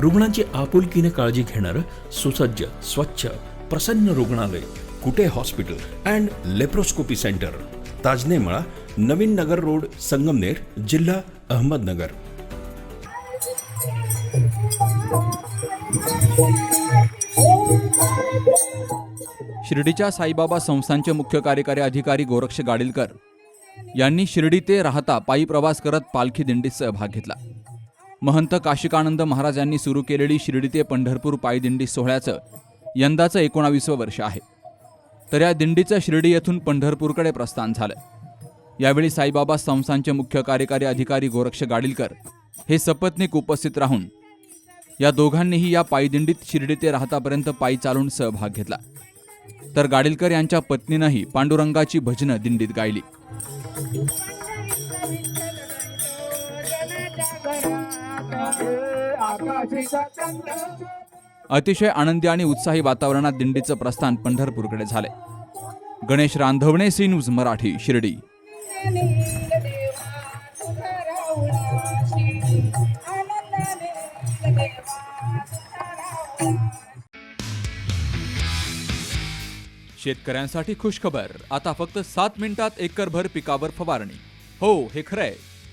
रुग्णांची आपुलकीने काळजी घेणारं सुसज्ज स्वच्छ प्रसन्न रुग्णालय Kute hospital and laparoscopy centre. Tajnemala Navin Nagar road Sangamner जिल्हा अहमदनगर. शिर्डीच्या साईबाबा संस्थांचे मुख्य कार्यकारी अधिकारी गोरक्ष गाडीलकर यांनी शिर्डी ते राहता पायी प्रवास करत पालखी दिंडीत सहभाग घेतला. महंत काशिकानंद महाराजांनी सुरू केलेली शिर्डी ते पंढरपूर पायदिंडी सोहळ्याचं यंदाचं एकोणावीसवं वर्ष आहे. तर या दिंडीचं शिर्डी येथून पंढरपूरकडे प्रस्थान झालं. यावेळी साईबाबा संस्थांचे मुख्य कार्यकारी अधिकारी गोरक्ष गाडीलकर हे सपत्नीक उपस्थित राहून या दोघांनीही या पायदिंडीत शिर्डी ते राहतापर्यंत पायी चालून सहभाग घेतला. तर गाडीलकर यांच्या पत्नीनंही पांडुरंगाची भजनं दिंडीत गायली. अतिशय आनंदी आणि उत्साही वातावरणात दिंडीचं प्रस्थान पंढरपूरकडे झाले गणेश रांधवणे सी न्यूज मराठी शिर्डी. शेतकऱ्यांसाठी खुशखबर. आता फक्त सात मिनिटात एकरभर पिकावर फवारणी. हो हे खरंय.